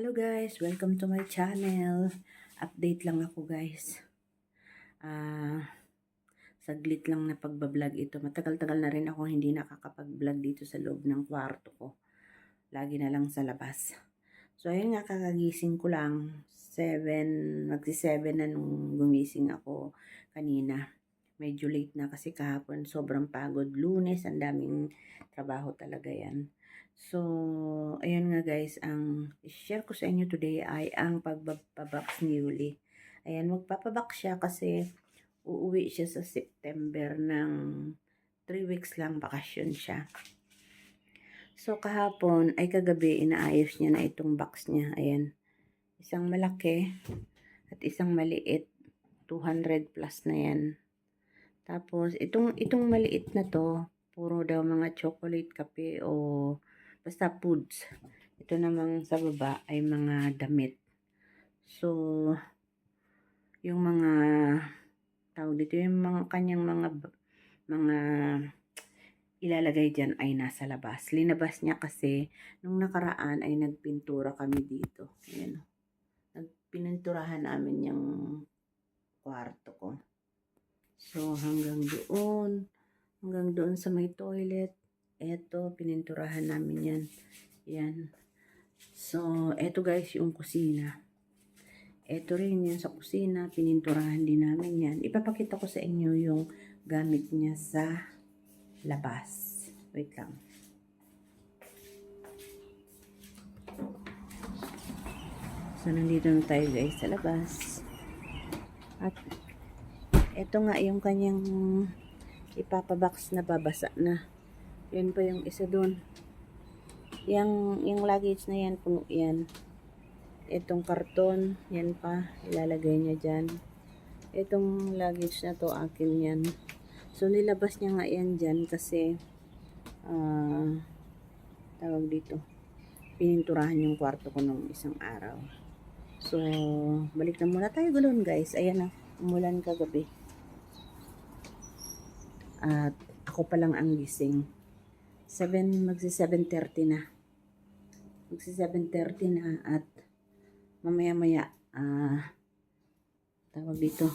Hello guys, welcome to my channel. Update lang ako guys. Ah, saglit lang na pagbablog ito. Matagal-tagal na rin ako hindi nakakapag-vlog dito sa loob ng kwarto ko. Lagi na lang sa labas. So ayun nga kakagising ko lang. 7, magsi 7 na nung gumising ako kanina. Medyo late na kasi kahapon sobrang pagod. Lunes, ang daming trabaho talaga yan. So, ayun nga guys, ang share ko sa inyo today ay ang pagpapabox ni Yuli. Ayan, magpapabox siya kasi uuwi siya sa September ng 3 weeks lang bakasyon siya. So, kahapon ay kagabi inaayos niya na itong box niya. Ayan, isang malaki at isang maliit. 200 plus na yan. Tapos, itong, itong maliit na to, puro daw mga chocolate, kape o basta foods. Ito namang sa baba ay mga damit. So, yung mga tawag dito, yung mga kanyang mga mga ilalagay dyan ay nasa labas. Linabas niya kasi nung nakaraan ay nagpintura kami dito. Ayan. Nagpininturahan namin yung kwarto ko. So, hanggang doon, hanggang doon sa may toilet, eto, pininturahan namin yan. Yan. So, eto guys, yung kusina. Eto rin yan sa kusina, pininturahan din namin yan. Ipapakita ko sa inyo yung gamit niya sa labas. Wait lang. So, nandito na tayo guys sa labas. At ito nga yung kanyang ipapabox na babasa na. Yan pa yung isa doon. Yung, yung luggage na yan, puno yan. Itong karton, yan pa, ilalagay niya dyan. Itong luggage na to, akin yan. So, nilabas niya nga yan dyan kasi, ah, tawag dito, pininturahan yung kwarto ko nung isang araw. So, balik na muna tayo gulon guys. Ayan na, umulan kagabi. At ako pa lang ang gising. 7, magsi 7.30 na. Magsi 7.30 na at mamaya maya, ah, tawag dito,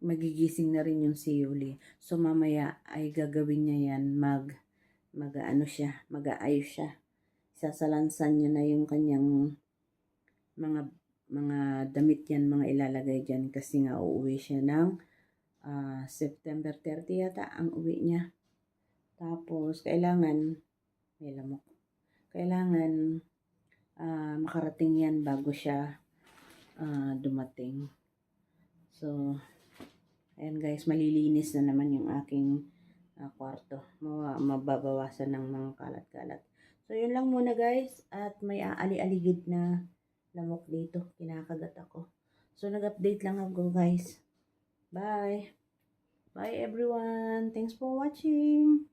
magigising na rin yung si Yuli. So mamaya ay gagawin niya yan, mag, mag ano siya, mag-aayos siya. Sasalansan niya na yung kanyang mga mga damit yan, mga ilalagay dyan kasi nga uuwi siya ng ah, September 30 yata ang uwi niya. Tapos, kailangan, may lamok, kailangan ah, makarating yan bago siya ah, dumating. So, ayan guys, malilinis na naman yung aking ah, kwarto. Mababawasan ng mga kalat-kalat. So, yun lang muna guys. At may aali-aligid na lamok dito. Kinakagat ako. So, nag-update lang ako guys. Bye! Bye everyone! Thanks for watching!